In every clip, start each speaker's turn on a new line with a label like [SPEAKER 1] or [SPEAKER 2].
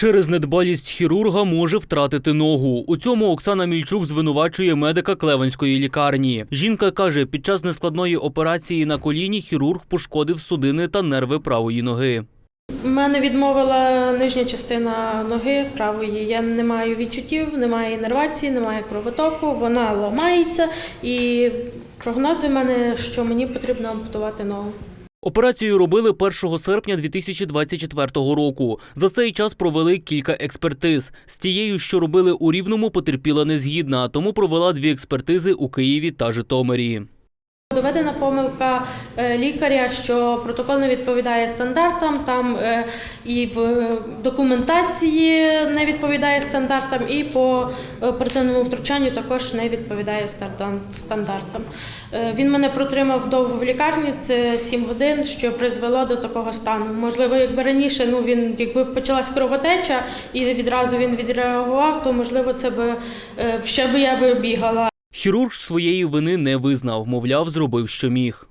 [SPEAKER 1] Через недбалість хірурга може втратити ногу. У цьому Оксана Мільчук звинувачує медика Клевенської лікарні. Жінка каже, під час нескладної операції на коліні хірург пошкодив судини та нерви правої ноги.
[SPEAKER 2] У мене відмовила нижня частина ноги правої. Я не маю відчуттів, немає іннервації, немає кровотоку, вона ламається і прогнози в мене, що мені потрібно ампутувати ногу.
[SPEAKER 1] Операцію робили 1 серпня 2024 року. За цей час провели кілька експертиз. З тією, що робили у Рівному, потерпіла незгідна, тому провела дві експертизи у Києві та Житомирі.
[SPEAKER 2] Доведена помилка е, лікаря, що протокол не відповідає стандартам, там е, і в документації не відповідає стандартам, і по оперативному втручанню також не відповідає стандартам. Е, Він мене протримав довго в лікарні, це 7 годин, що призвело до такого стану. Можливо, якби раніше ну він якби почалась кровотеча і відразу він відреагував, то можливо це е, ще би я би бігала.
[SPEAKER 1] Хірург своєї вини не визнав, мовляв, зробив, що міг.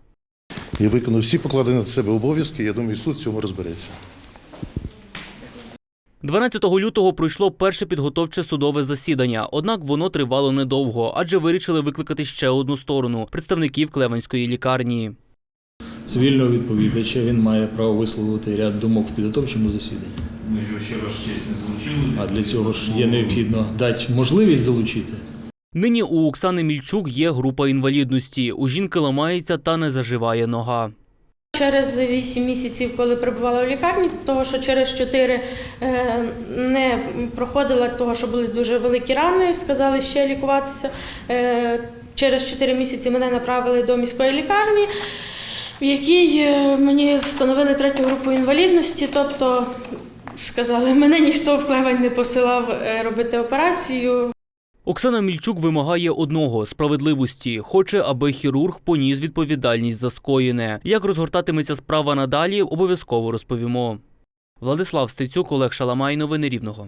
[SPEAKER 3] Я виконав всі покладені на себе обов'язки. Я думаю, суд в цьому розбереться.
[SPEAKER 1] 12 лютого пройшло перше підготовче судове засідання, однак воно тривало недовго, адже вирішили викликати ще одну сторону представників Клевенської лікарні.
[SPEAKER 4] цивільного відповідача, він має право висловити ряд думок в підготовчому засіданні.
[SPEAKER 5] Ми його ще раз честь не залучили.
[SPEAKER 4] А для цього ж є необхідно дати можливість залучити.
[SPEAKER 1] Нині у Оксани Мільчук є група інвалідності. У жінки ламається та не заживає нога.
[SPEAKER 2] Через 8 місяців, коли перебувала в лікарні, того що через 4 е, не проходила, того що були дуже великі рани, сказали ще лікуватися. Е, Через 4 місяці мене направили до міської лікарні, в якій е, мені встановили третю групу інвалідності, тобто сказали, мене ніхто в Клевень не посилав робити операцію.
[SPEAKER 1] Оксана Мільчук вимагає одного справедливості. Хоче, аби хірург поніс відповідальність за скоєне. Як розгортатиметься справа надалі, обов'язково розповімо. Владислав Стецюк, Олег Шаламай, новини Рівного.